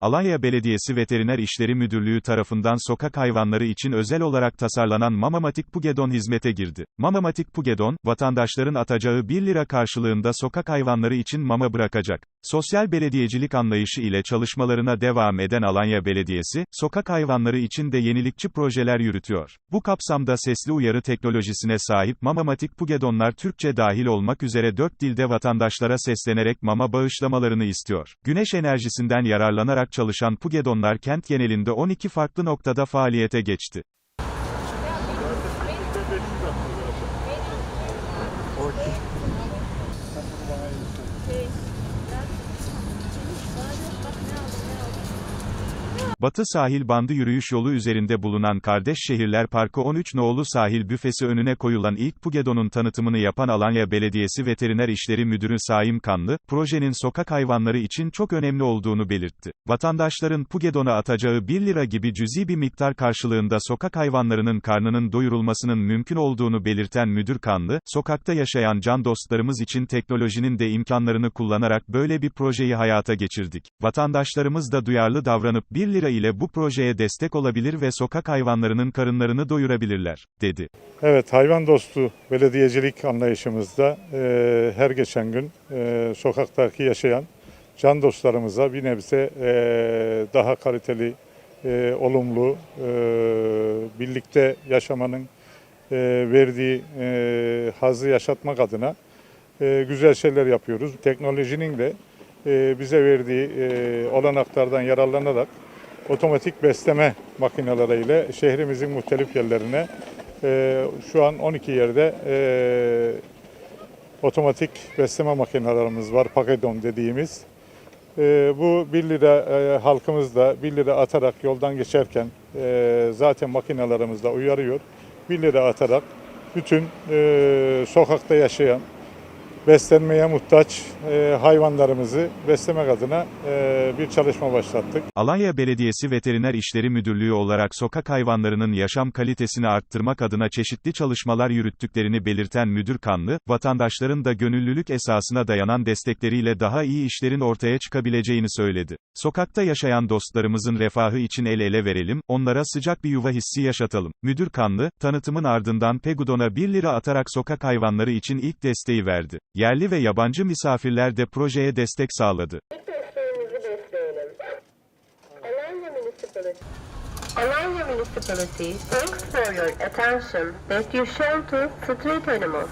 Alanya Belediyesi Veteriner İşleri Müdürlüğü tarafından sokak hayvanları için özel olarak tasarlanan Mamamatik Pugedon hizmete girdi. Mamamatik Pugedon, vatandaşların atacağı 1 lira karşılığında sokak hayvanları için mama bırakacak. Sosyal belediyecilik anlayışı ile çalışmalarına devam eden Alanya Belediyesi, sokak hayvanları için de yenilikçi projeler yürütüyor. Bu kapsamda sesli uyarı teknolojisine sahip Mamamatik Pugedonlar Türkçe dahil olmak üzere 4 dilde vatandaşlara seslenerek mama bağışlamalarını istiyor. Güneş enerjisinden yararlanarak çalışan Pugedonlar kent genelinde 12 farklı noktada faaliyete geçti. Batı sahil bandı yürüyüş yolu üzerinde bulunan Kardeş Şehirler Parkı 13 No'lu sahil büfesi önüne koyulan ilk Pugedon'un tanıtımını yapan Alanya Belediyesi Veteriner İşleri Müdürü Saim Kanlı, projenin sokak hayvanları için çok önemli olduğunu belirtti. Vatandaşların Pugedon'a atacağı 1 lira gibi cüzi bir miktar karşılığında sokak hayvanlarının karnının doyurulmasının mümkün olduğunu belirten Müdür Kanlı, sokakta yaşayan can dostlarımız için teknolojinin de imkanlarını kullanarak böyle bir projeyi hayata geçirdik. Vatandaşlarımız da duyarlı davranıp 1 lira ile bu projeye destek olabilir ve sokak hayvanlarının karınlarını doyurabilirler, dedi. Evet, hayvan dostu belediyecilik anlayışımızda e, her geçen gün e, sokaktaki yaşayan can dostlarımıza bir nebze e, daha kaliteli, e, olumlu, e, birlikte yaşamanın e, verdiği e, hazzı yaşatmak adına e, güzel şeyler yapıyoruz. Teknolojinin de e, bize verdiği e, olanaklardan yararlanarak otomatik besleme makineleriyle şehrimizin muhtelif yerlerine e, şu an 12 yerde e, otomatik besleme makinelerimiz var, pakedon dediğimiz. E, bu 1 lira e, halkımız da 1 lira atarak yoldan geçerken e, zaten makinelerimiz de uyarıyor. 1 lira atarak bütün e, sokakta yaşayan beslenmeye muhtaç e, hayvanlarımızı beslemek adına e, bir çalışma başlattık. Alanya Belediyesi Veteriner İşleri Müdürlüğü olarak sokak hayvanlarının yaşam kalitesini arttırmak adına çeşitli çalışmalar yürüttüklerini belirten Müdür Kanlı, vatandaşların da gönüllülük esasına dayanan destekleriyle daha iyi işlerin ortaya çıkabileceğini söyledi. Sokakta yaşayan dostlarımızın refahı için el ele verelim, onlara sıcak bir yuva hissi yaşatalım. Müdür Kanlı, tanıtımın ardından Pegudon'a 1 lira atarak sokak hayvanları için ilk desteği verdi. Yerli ve yabancı misafirler de projeye destek sağladı. Alanya Municipality. Thanks for your attention that you shown to street animals.